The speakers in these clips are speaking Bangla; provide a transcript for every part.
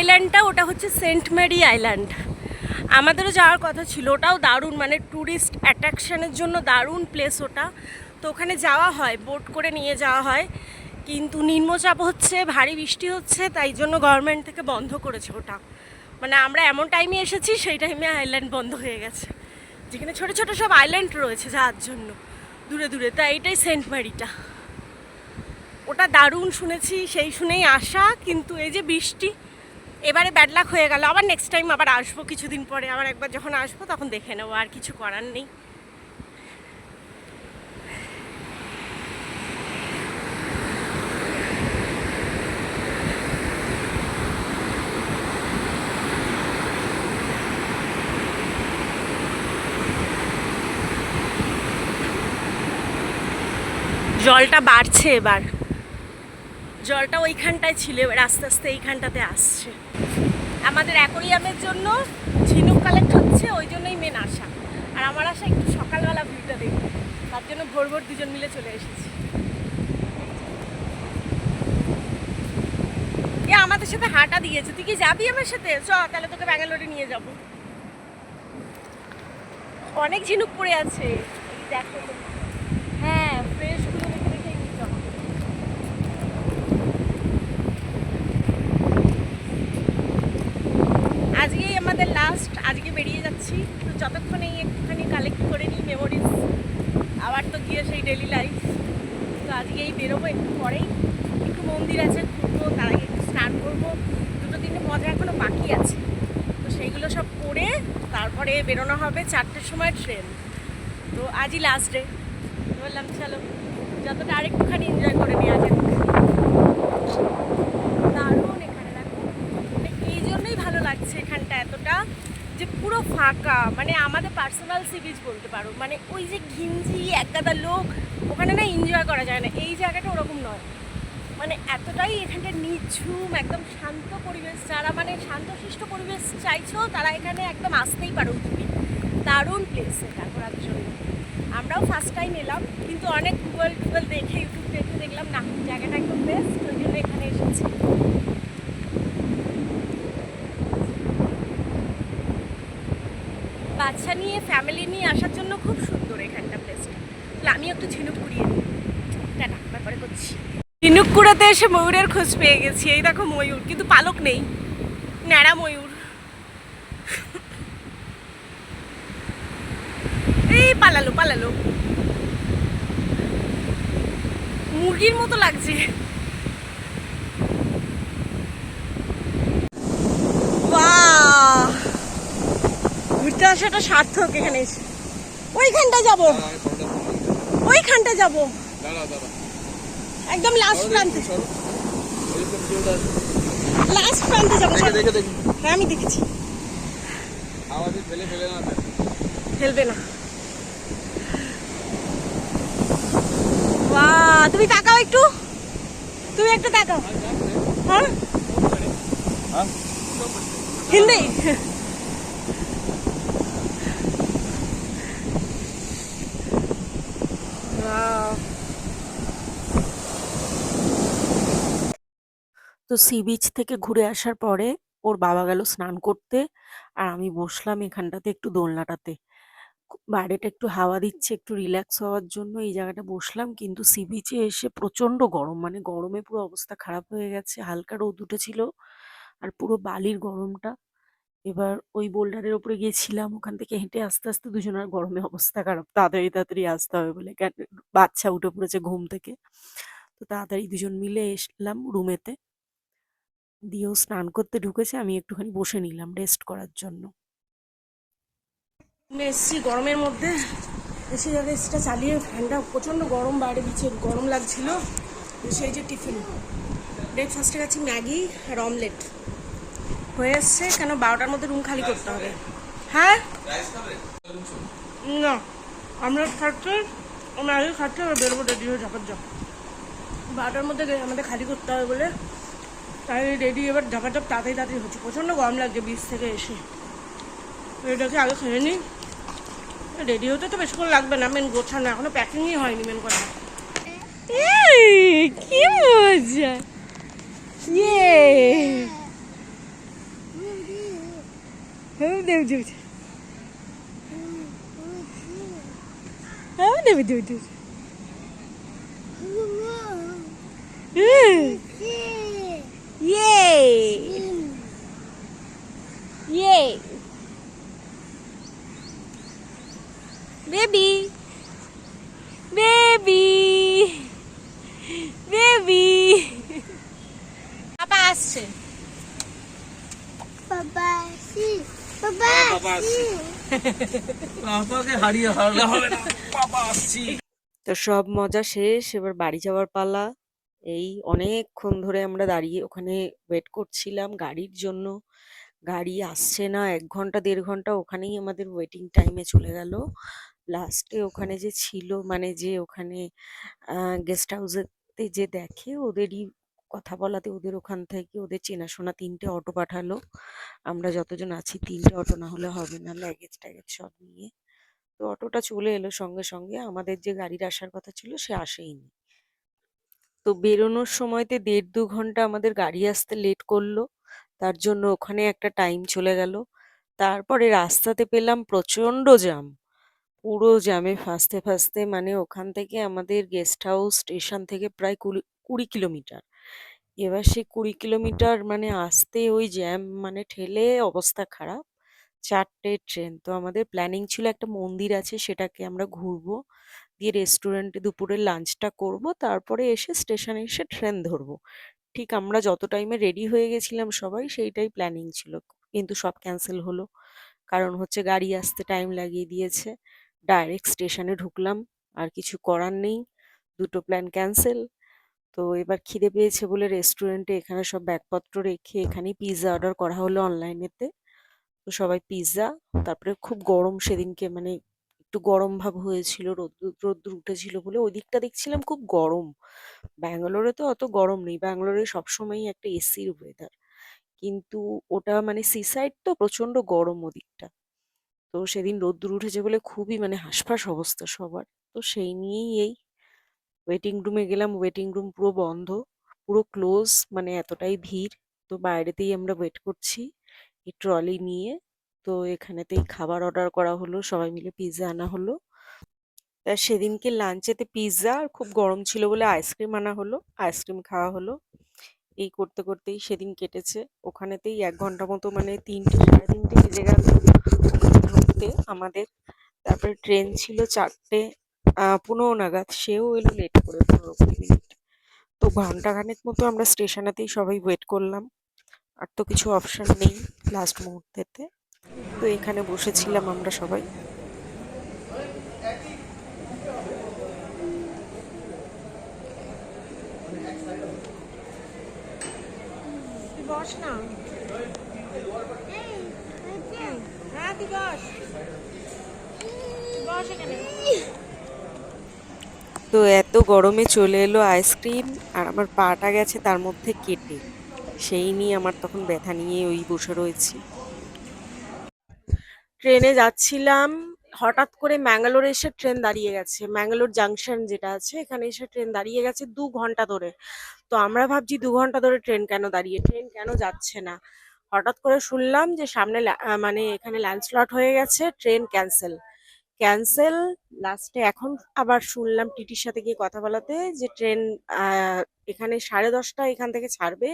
আইল্যান্ডটা ওটা হচ্ছে সেন্ট মেরি আইল্যান্ড আমাদেরও যাওয়ার কথা ছিল, ওটাও দারুণ মানে ট্যুরিস্ট অ্যাট্রাকশনের জন্য দারুণ প্লেস ওটা। তো ওখানে যাওয়া হয় বোট করে নিয়ে যাওয়া হয়। কিন্তু নিম্নচাপ হচ্ছে, ভারী বৃষ্টি হচ্ছে, তাই জন্য গভর্নমেন্ট থেকে বন্ধ করেছে ওটা। মানে আমরা এমন টাইমে এসেছি, সেই টাইমে আইল্যান্ড বন্ধ হয়ে গেছে। যেখানে ছোট ছোট সব আইল্যান্ড রয়েছে যাওয়ার জন্য, দূরে দূরে। তা এইটাই সেন্ট ম্যারিটা ওটা দারুণ শুনেছি, সেই শুনেই আসা কিন্তু এই যে বৃষ্টি এবারে ব্যাড লাক হয়ে গেল, আবার নেক্সট টাইম আবার আসব কিছুদিন পরে, আবার একবার যখন আসব তখন দেখে নেব, আর কিছু করার নেই। জলটা বাড়ছে এবার। জলটা ওইখানটায় ছিল, এবার আস্তে আস্তে এইখানটাতে আসছে। আমাদের অ্যাকোরিয়ামের জন্য ঝিনুক কালেক্ট হচ্ছে, ওই জন্যই মেন আসা আর আমার আশা একটু সকালবেলা ভিউটা দেখব, তার জন্য ভোর ভোর দুজন মিলে চলে এসেছি। এ, আমাদের সাথে হাঁটা দিয়েছে, তুই কি যাবি আমার সাথে? চ, তাহলে তোকে ব্যাঙ্গালোরে নিয়ে যাব। অনেক ঝিনুক পড়ে আছে দেখো হ্যাঁ ফ্রেশগুলো দেখে দেখে নিতে হবে আজকেই আমাদের লাস্ট আজকে বেরিয়ে যাচ্ছি। তো যতক্ষণ এই একটুখানি কালেক্ট করে নিই মেমোরিজ আবার তো গিয়ে সেই ডেলি লাইফ তো আজকেই বেরোবো একটু পরেই। একটু মন্দির আছে, ঘুরবো, তার আগে একটু স্নান করব। দুটো তিনটে মজা এখনও বাকি আছে। তো সেইগুলো সব করে তারপরে বেরোনো হবে চারটের সময় ট্রেন। তো আজই লাস্ট ডে বললাম, চলো, যতটা আরেকটুখানি এনজয় করে নেওয়া যাক দারুণ এখানে দেখো মানে এই জন্যই ভালো লাগছে এখানটা এতটা যে পুরো ফাঁকা মানে আমাদের পার্সোনাল সি বিচ বলতে পারো মানে ওই যে ঘিঞ্জি, একগাদা লোক, ওখানে না এনজয় করা যায় না। এই জায়গাটা ওরকম নয়। মানে এতটাই এখানটা নিঝুম, একদম শান্ত পরিবেশ, যারা মানে শান্তশিষ্ট পরিবেশ চাইছো, তারা এখানে একদম আসতেই পারো তুমি। দারুণ প্লেস এটা ঘোরার জন্য আমরাও ফার্স্ট টাইম এলাম, কিন্তু অনেক গুগল টুগল দেখে ইউটিউব দেখে দেখলাম, না, জায়গাটা একদম বেস্ট ওই জন্য এখানে এসেছি বাচ্চা নিয়ে ফ্যামিলি নিয়ে আসার জন্য খুব সুন্দর এখানটা প্লেসটা আমি একটু ঝিনুক কুড়িয়ে নিই। করছি। ঝিনুক কুড়াতে এসে ময়ূরের খোঁজ পেয়ে গেছি। এই দেখো ময়ূর, কিন্তু পালক নেই। ন্যাড়া ময়ূর। এই পালালো পালালো। মুরগির মতো লাগছে। আসাটা সার্থক এখানে এসে। ওইখানটা যাব। ওইখানটা যাব। একদম লাস্ট প্রান্তে। লাস্ট প্রান্তে যাব। হ্যাঁ আমি দেখেছি। ফেলবে না। তুমি তাকাও একটু। তুমি একটু তাকাও। হ্যাঁ? হ্যাঁ? হিন্দি? তো সি বিচ থেকে ঘুরে আসার পরে ওর বাবা গেল স্নান করতে আর আমি বসলাম এখানটাতে একটু দোলনাটাতে। বাইরেটা একটু হাওয়া দিচ্ছে, একটু রিল্যাক্স হওয়ার জন্য এই জায়গাটা বসলাম কিন্তু সি বিচে এসে প্রচণ্ড গরম মানে গরমে পুরো অবস্থা খারাপ হয়ে গেছে, হালকা রোদ উঠেছিল আর পুরো বালির গরমটা। এবার ওই বোল্ডারের ওপরে গিয়েছিলাম, ওখান থেকে হেঁটে আস্তে আস্তে দুজনের গরমে অবস্থা খারাপ, তাড়াতাড়ি তাড়াতাড়ি আসতে হবে বলে বাচ্চা উঠে পড়েছে ঘুম থেকে। তো তাড়াতাড়ি দুজন মিলে এসলাম রুমেতে দিয়েও স্নান করতে ঢুকেছে, আমি একটুখানি বসে নিলাম রেস্ট করার জন্য। এসছি গরমের মধ্যে, এসে যাবে এসিটা চালিয়ে ফ্যানটা প্রচণ্ড গরম, বাইরে বিছে গরম লাগছিল। সেই যে টিফিন। ব্রেকফাস্টে গেছি ম্যাগি আর অমলেট হয়ে এসছে, কেন বারোটার মধ্যে রুম খালি করতে হবে? হ্যাঁ? না অমলেট খাচ্ছে ও ম্যাগি খাচ্ছে এবার বেরোবো রেডি হয়ে যাও। বারোটার মধ্যে আমাদের খালি করতে হবে বলে তাই রেডি, এবার ঝাপাঝাপ তাড়াতাড়ি তাড়াতাড়ি হচ্ছে। প্রচণ্ড গরম লাগছে বিচ থেকে এসে। এটাকে আগে খেয়ে নিই রেডি হতে তো বেশিক্ষণ লাগবে না মেন গোছানো, এখনও প্যাকিংই হয়নি মেন কথা। কি মজা। ইয়ে হ্যাঁ বুঝি Yay! Yay! Baby! Baby! Baby! পাপা আসছে পাপাকে হারিয়ে হারলে হবে না পাপা আসছি তো সব মজা শেষ এবার বাড়ি যাওয়ার পালা এই অনেকক্ষণ ধরে আমরা দাঁড়িয়ে ওখানে ওয়েট করছিলাম গাড়ির জন্য। গাড়ি আসছে না, এক ঘণ্টা, দেড় ঘণ্টা ওখানেই আমাদের ওয়েটিং টাইমে চলে গেল। লাস্টে ওখানে যে ছিল মানে যে ওখানে গেস্ট হাউসেতে যে দেখে ওদেরই কথা বলাতে, ওদের ওখান থেকে ওদের চেনাশোনা তিনটে অটো পাঠালো। আমরা যতজন আছি, তিনটে অটো না হলে হবে না ল্যাগেজ ট্যাগেজ সব নিয়ে। তো অটোটা চলে এলো সঙ্গে সঙ্গে আমাদের যে গাড়ির আসার কথা ছিল, সে আসেইনি। তো বেরোনোর সময়তে দেড় দু ঘণ্টা আমাদের গাড়ি আসতে লেট করল। তার জন্য ওখানে একটা টাইম চলে গেল। তারপরে রাস্তাতে পেলাম প্রচণ্ড জ্যাম। পুরো জ্যামে ফাঁসতে ফাঁসতে মানে ওখান থেকে আমাদের গেস্ট হাউস স্টেশন থেকে প্রায় কুড়ি কুড়ি কিলোমিটার। এবার সেই কুড়ি কিলোমিটার মানে আসতে ওই জ্যাম মানে ঠেলে অবস্থা খারাপ। চারটে ট্রেন। তো আমাদের প্ল্যানিং ছিল একটা মন্দির আছে, সেটাকে আমরা ঘুরবো। দিয়ে রেস্টুরেন্টে দুপুরে লাঞ্চটা করব। তারপরে এসে স্টেশনে এসে ট্রেন ধরবো। ঠিক আমরা যত টাইমে রেডি হয়ে গেছিলাম সবাই, সেইটাই প্ল্যানিং ছিল। কিন্তু সব ক্যান্সেল হলো। কারণ হচ্ছে গাড়ি আসতে টাইম লাগিয়ে দিয়েছে। ডাইরেক্ট স্টেশনে ঢুকলাম। আর কিছু করার নেই। দুটো প্ল্যান ক্যান্সেল তো এবার খিদে পেয়েছে বলে রেস্টুরেন্টে এখানে সব ব্যাগপত্র রেখে এখানেই পিৎজা অর্ডার করা হলো অনলাইনেতে তো সবাই পিৎজা তারপরে খুব গরম সেদিনকে মানে একটু গরম ভাব হয়েছিল রোদ্দুর রোদ্দুর উঠেছিল বলে ওই দিকটা দেখছিলাম খুব গরম। ব্যাঙ্গালোরে তো অত গরম নেই ব্যাঙ্গালোরে সবসময়ই একটা এসির ওয়েদার কিন্তু ওটা মানে সি সাইড তো প্রচণ্ড গরম ওদিকটা। তো সেদিন রোদ্দুর উঠেছে বলে খুবই মানে হাঁসফাঁস অবস্থা সবার। তো সেই নিয়েই এই ওয়েটিং রুমে গেলাম ওয়েটিং রুম পুরো বন্ধ পুরো ক্লোজ মানে এতটাই ভিড়। তো বাইরেতেই আমরা ওয়েট করছি। এই ট্রলি নিয়ে তো এখানেতেই খাবার অর্ডার করা হলো, সবাই মিলে পিৎজা আনা হলো। তা সেদিনকে লাঞ্চেতে পিৎজা আর খুব গরম ছিল বলে আইসক্রিম আনা হলো আইসক্রিম খাওয়া হলো। এই করতে করতেই সেদিন কেটেছে। ওখানেতেই এক ঘণ্টা মতো মানে তিনটে, সাড়ে তিনটে বেজে গেল ঢুকতে আমাদের। তারপরে ট্রেন ছিল চারটে পনেরো নাগাদ। সেও এলো লেট করে পনেরো কুড়ি মিনিট। তো ঘন্টাখানেক মতো আমরা স্টেশনেতেই সবাই ওয়েট করলাম। আর তো কিছু অপশন নেই। লাস্ট মুহূর্তেতে। তো এখানে বসেছিলাম আমরা সবাই। বস না। হ্যাঁ তো এত গরমে চলে এলো আইসক্রিম আর আমার পাটা গেছে তার মধ্যে কেটে। সেই নিয়ে আমার তখন ব্যথা নিয়ে ওই বসে রয়েছি। ট্রেনে যাচ্ছিলাম, হঠাৎ করে ম্যাঙ্গালোরে এসে ট্রেন দাঁড়িয়ে গেছে। ম্যাঙ্গালোর জাংশন যেটা আছে, এখানে এসে ট্রেন দাঁড়িয়ে গেছে দু ঘণ্টা ধরে। তো আমরা ভাবছি দু ঘণ্টা ধরে ট্রেন কেন দাঁড়িয়ে, ট্রেন কেন যাচ্ছে না? হঠাৎ করে শুনলাম যে সামনে মানে এখানে ল্যান্ডস্লট হয়ে গেছে, ট্রেন ক্যান্সেল। ক্যান্সেল লাস্টে এখন আবার শুনলাম টিটির সাথে গিয়ে কথা বলাতে যে ট্রেন এখানে সাড়ে দশটা এখান থেকে ছাড়বে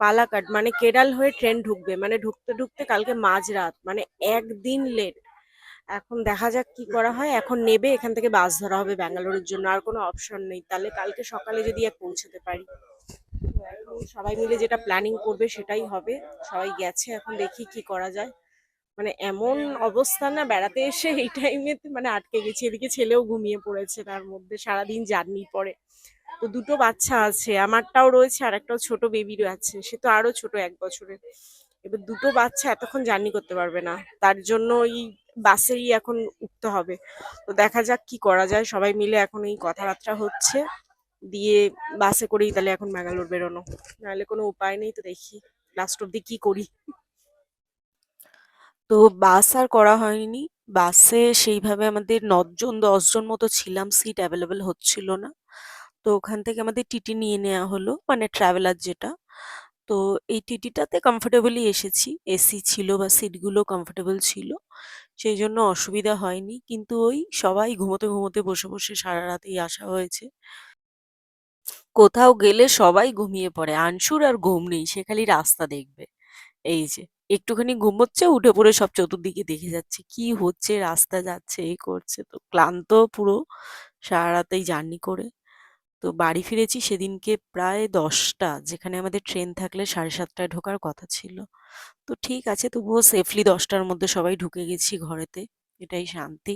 পালাকাট মানে কেরাল হয়ে ট্রেন ঢুকবে মানে ঢুকতে ঢুকতে কালকে মাঝরাত মানে একদিন লেট এখন দেখা যাক কি করা হয়, এখন নেবে, এখান থেকে বাস ধরা হবে ব্যাঙ্গালোরের জন্য, আর কোনো অপশন নেই। তাহলে কালকে সকালে যদি এক পৌঁছাতে পারি। সবাই মিলে যেটা প্ল্যানিং করবে সেটাই হবে, সবাই গেছে, এখন দেখি কি করা যায়। মানে এমন অবস্থা না, বেড়াতে এসে এই টাইমে মানে আটকে গেছি। এদিকে ছেলেও ঘুমিয়ে পড়েছে, তার মধ্যে সারাদিন জার্নি পরে। তো দুটো বাচ্চা আছে, আমারটাও রয়েছে আর একটাও ছোট বেবি আছে। সে তো আরও ছোট এক বছরের। এবার দুটো বাচ্চা এতক্ষণ জার্নি করতে পারবে না। তার জন্য ওই বাসেই এখন উঠতে হবে। তো দেখা যাক কি করা যায়। সবাই মিলে এখন এই কথাবার্তা হচ্ছে। দিয়ে বাসে করেই তাহলে এখন ম্যাঙ্গালোর বেরোনো। নাহলে কোনো উপায় নেই, তো দেখি লাস্ট অব্দি কি করি। তো বাস আর করা হয়নি। বাসে সেইভাবে আমাদের নজন দশজন মতো ছিলাম সিট অ্যাভেলেবেল হচ্ছিল না। তো ওখান থেকে আমাদের টিটি নিয়ে নেওয়া হলো মানে ট্রাভেলার যেটা। তো এই টিটিটাতে কমফোর্টেবলি এসেছি। এসি ছিল বা সিটগুলো কমফোর্টেবল ছিল, সেই জন্য অসুবিধা হয়নি। কিন্তু ওই সবাই ঘুমোতে ঘুমোতে বসে বসে সারা রাতেই আসা হয়েছে। কোথাও গেলে সবাই ঘুমিয়ে পড়ে। আনসুর আর ঘুম নেই, সে খালি রাস্তা দেখবে। এই যে। একটুখানি ঘুমোচ্ছে, উঠে পড়ে সব চতুর্দিকে দেখে যাচ্ছে। কি হচ্ছে? রাস্তা যাচ্ছে এই করছে। তো ক্লান্ত পুরো সারা রাতেই জার্নি করে। তো বাড়ি ফিরেছি সেদিনকে প্রায় দশটা, যেখানে আমাদের ট্রেন থাকলে সাড়ে সাতটায় ঢোকার কথা ছিল। তো ঠিক আছে, তবুও সেফলি দশটার মধ্যে সবাই ঢুকে গেছি ঘরেতে। এটাই শান্তি।